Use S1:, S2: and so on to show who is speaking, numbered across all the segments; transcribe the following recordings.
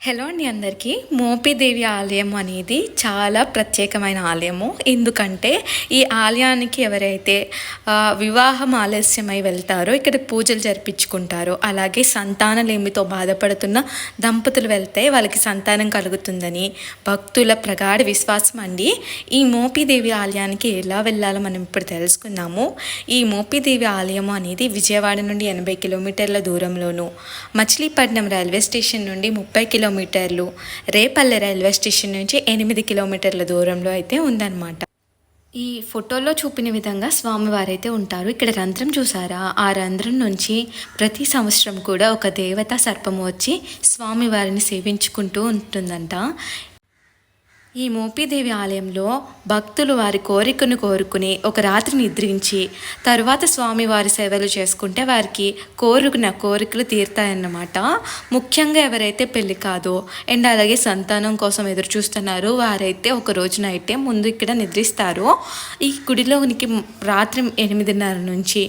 S1: Hello అండి అందరికీ. మోపిదేవి ఆలయం అనేది చాలా ప్రత్యేకమైన ఆలయము. ఎందుకంటే ఈ ఆలయానికి ఎవరైతే వివాహం ఆలస్యమై వెళ్తారో ఇక్కడ పూజలు జరిపించుకుంటారో అలాగే సంతానలేమితో బాధపడుతున్న దంపతులు వెళ్తే వాళ్ళకి సంతానం కలుగుతుందని భక్తుల ప్రగాఢ విశ్వాసం అండి. ఈ మోపిదేవి ఆలయానికి ఎలా వెళ్ళాలో మనం ఇప్పుడు తెలుసుకుందాము. ఈ మోపిదేవి ఆలయం అనేది విజయవాడ నుండి ఎనభై కిలోమీటర్ల దూరంలోను మచిలీపట్నం రైల్వే స్టేషన్ నుండి ముప్పై కిలో కిలోమీటర్లు రేపల్లె రైల్వే స్టేషన్ నుంచి ఎనిమిది కిలోమీటర్ల దూరంలో అయితే ఉందన్నమాట. ఈ ఫోటోలో చూపిన విధంగా స్వామివారైతే ఉంటారు. ఇక్కడ రంధ్రం చూసారా? ఆ రంధ్రం నుంచి ప్రతి సంవత్సరం కూడా ఒక దేవత సర్పము వచ్చి స్వామివారిని సేవించుకుంటూ ఉంటుందంట. ఈ మోపిదేవి ఆలయంలో భక్తులు వారి కోరికను కోరుకుని ఒక రాత్రి నిద్రించి తరువాత స్వామివారి సేవలు చేసుకుంటే వారికి కోరుకున్న కోరికలు తీరుతాయన్నమాట. ముఖ్యంగా ఎవరైతే పెళ్ళి కాదో అండ్ అలాగే సంతానం కోసం ఎదురు చూస్తున్నారో వారైతే ఒక రోజున అయితే ముందు ఇక్కడ నిద్రిస్తారు. ఈ గుడిలోనికి రాత్రి ఎనిమిదిన్నర నుంచి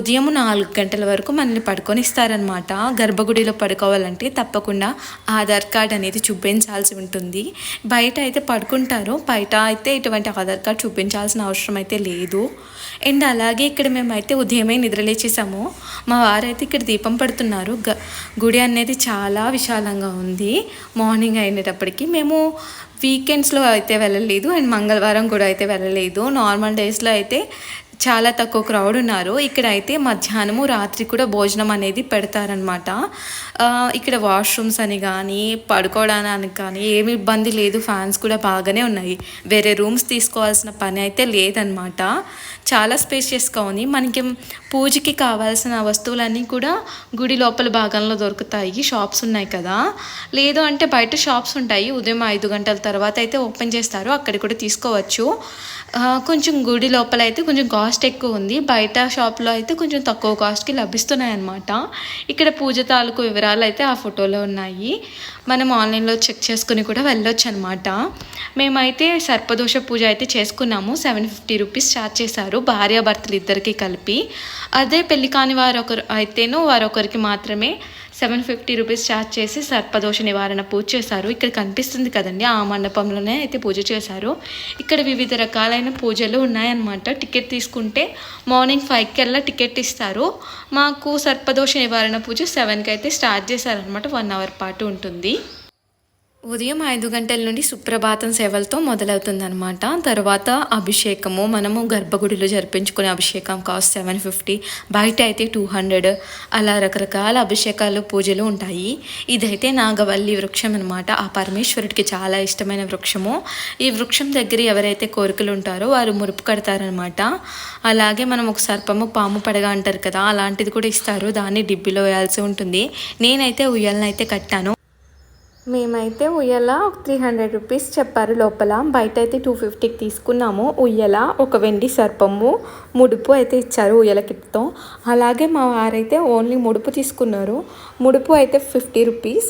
S1: ఉదయం నాలుగు గంటల వరకు మనల్ని పడుకొనిస్తారనమాట గర్భగుడిలో పడుకోవాలంటే తప్పకుండా ఆధార్ కార్డ్ అనేది చూపించాల్సి ఉంటుంది. బయట అయితే పడుకుంటారు బయట అయితే ఇటువంటి ఆధార్ కార్డ్ చూపించాల్సిన అవసరం అయితే లేదు. అండ్ అలాగే ఇక్కడ మేమైతే ఉదయమే నిద్రలేచేసాము మా వారైతే ఇక్కడ దీపం పడుతున్నారు. గ గుడి అనేది చాలా విశాలంగా ఉంది. మార్నింగ్ అయినప్పటికీ మేము వీకెండ్స్లో అయితే వెళ్ళలేదు. అండ్ మంగళవారం కూడా అయితే వెళ్ళలేదు. నార్మల్ డేస్లో అయితే చాలా తక్కువ క్రౌడ్ ఉన్నారు. ఇక్కడ అయితే మధ్యాహ్నము రాత్రి కూడా భోజనం అనేది పెడతారనమాట ఇక్కడ వాష్రూమ్స్ అని కానీ పడుకోవడానికి కానీ ఏమి ఇబ్బంది లేదు. ఫ్యాన్స్ కూడా బాగానే ఉన్నాయి. వేరే రూమ్స్ తీసుకోవాల్సిన పని అయితే లేదనమాట చాలా స్పేషియస్గా ఉంది. మనకి పూజకి కావాల్సిన వస్తువులన్నీ కూడా గుడి లోపల భాగంలో దొరుకుతాయి. షాప్స్ ఉన్నాయి కదా. లేదు అంటే బయట షాప్స్ ఉంటాయి. ఉదయం ఐదు గంటల తర్వాత అయితే ఓపెన్ చేస్తారు. అక్కడ కూడా తీసుకోవచ్చు. కొంచెం గుడి లోపల అయితే కొంచెం కాస్ట్ ఎక్కువ ఉంది. బయట షాప్లో అయితే కొంచెం తక్కువ కాస్ట్కి లభిస్తున్నాయి అన్నమాట ఇక్కడ పూజ తాలూకు వివరాలు అయితే ఆ ఫోటోలో ఉన్నాయి. మనం ఆన్లైన్లో చెక్ చేసుకుని కూడా వెళ్ళొచ్చు అనమాట మేమైతే సర్పదోష పూజ అయితే చేసుకున్నాము. సెవెన్ ఫిఫ్టీ రూపీస్ ఛార్జ్ చేశారు. భార్యాభర్తలు ఇద్దరికి కలిపి. అదే పెళ్ళి కాని వారు ఒకరు అయితేనూ వారు ఒకరికి మాత్రమే సెవెన్ ఫిఫ్టీ రూపీస్ ఛార్జ్ చేసి సర్పదోష నివారణ పూజ చేశారు. ఇక్కడ కనిపిస్తుంది కదండి ఆ మండపంలోనే అయితే పూజ చేశారు. ఇక్కడ వివిధ రకాలైన పూజలు ఉన్నాయన్నమాట. టికెట్ తీసుకుంటే మార్నింగ్ ఫైవ్కి వెళ్ళా టికెట్ ఇస్తారు. మాకు సర్పదోష నివారణ పూజ సెవెన్కి అయితే స్టార్ట్ చేశారనమాట వన్ అవర్ పాటు ఉంటుంది. ఉదయం ఐదు గంటల నుండి సుప్రభాతం సేవలతో మొదలవుతుందనమాట తర్వాత అభిషేకము మనము గర్భగుడిలో జరిపించుకునే అభిషేకం కాస్ట్ సెవెన్ ఫిఫ్టీ బయట అయితే టూ హండ్రెడ్ అలా రకరకాల అభిషేకాలు పూజలు ఉంటాయి. ఇదైతే నాగవల్లి వృక్షం అనమాట ఆ పరమేశ్వరుడికి చాలా ఇష్టమైన వృక్షము. ఈ వృక్షం దగ్గర ఎవరైతే కోరికలు ఉంటారో వారు మురుపు కడతారనమాట అలాగే మనం ఒక సర్పము పాము పడగా అంటారు కదా అలాంటిది కూడా ఇస్తారు. దాన్ని డిబ్బిలో వేయాల్సి ఉంటుంది. నేనైతే ఉయ్యాలనైతే కట్టాను. మేమైతే ఉయ్యాల త్రీ హండ్రెడ్ రూపీస్ చెప్పారు లోపల. బయట అయితే టూ ఫిఫ్టీకి తీసుకున్నాము. ఉయ్యాల ఒక వెండి సర్పము ముడుపు అయితే ఇచ్చారు ఉయ్యల కిట్తో. అలాగే మా వారైతే ఓన్లీ ముడుపు తీసుకున్నారు. ముడుపు అయితే ఫిఫ్టీ రూపీస్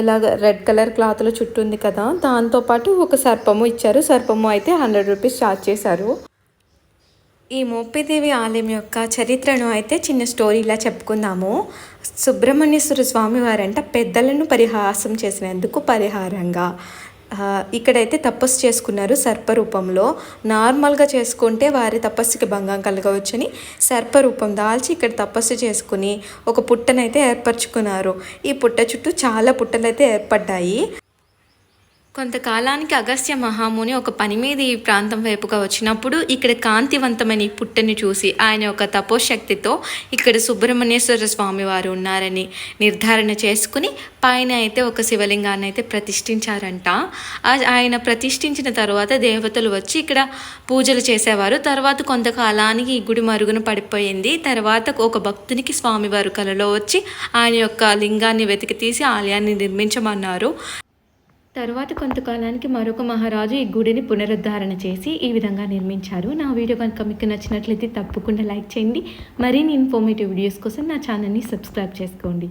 S1: ఇలాగ రెడ్ కలర్ క్లాత్లో చుట్టూ ఉంది కదా. దాంతోపాటు ఒక సర్పము ఇచ్చారు. సర్పము అయితే హండ్రెడ్ రూపీస్ ఛార్జ్ చేశారు. ఈ మోపిదేవి ఆలయం యొక్క చరిత్రను అయితే చిన్న స్టోరీలా చెప్పుకుందాము. సుబ్రహ్మణ్యేశ్వర స్వామి వారంట పెద్దలను పరిహాసం చేసినందుకు పరిహారంగా. ఇక్కడైతే తపస్సు చేసుకున్నారు సర్పరూపంలో. నార్మల్గా చేసుకుంటే వారి తపస్సుకి భంగం కలగవచ్చని సర్పరూపం దాల్చి ఇక్కడ తపస్సు చేసుకుని ఒక పుట్టనైతే ఏర్పరచుకున్నారు. ఈ పుట్ట చుట్టూ చాలా పుట్టలైతే ఏర్పడ్డాయి. కొంతకాలానికి అగస్త్య మహాముని ఒక పని మీద ఈ ప్రాంతం వైపుగా వచ్చినప్పుడు ఇక్కడ కాంతివంతమైన పుట్టని చూసి ఆయన యొక్క తపోశక్తితో ఇక్కడ సుబ్రహ్మణ్యేశ్వర స్వామి వారు ఉన్నారని నిర్ధారణ చేసుకుని పైన అయితే ఒక శివలింగాన్ని అయితే ప్రతిష్ఠించారంట. ఆయన ప్రతిష్ఠించిన తర్వాత దేవతలు వచ్చి ఇక్కడ పూజలు చేసేవారు. తర్వాత కొంతకాలానికి ఈ గుడి మరుగున పడిపోయింది. తర్వాత ఒక భక్తునికి స్వామివారు కలలో వచ్చి ఆయన యొక్క లింగాన్ని వెతికి తీసి ఆలయాన్ని నిర్మించమన్నారు. తరువాత కొంతకాలానికి మరొక మహారాజు ఈ గుడిని పునరుద్ధరణ చేసి ఈ విధంగా నిర్మించారు. నా వీడియో కనుక మీకు నచ్చినట్లయితే తప్పకుండా లైక్ చేయండి. మరిన్ని ఇన్ఫర్మేటివ్ వీడియోస్ కోసం నా ఛానల్ని సబ్స్క్రైబ్ చేసుకోండి.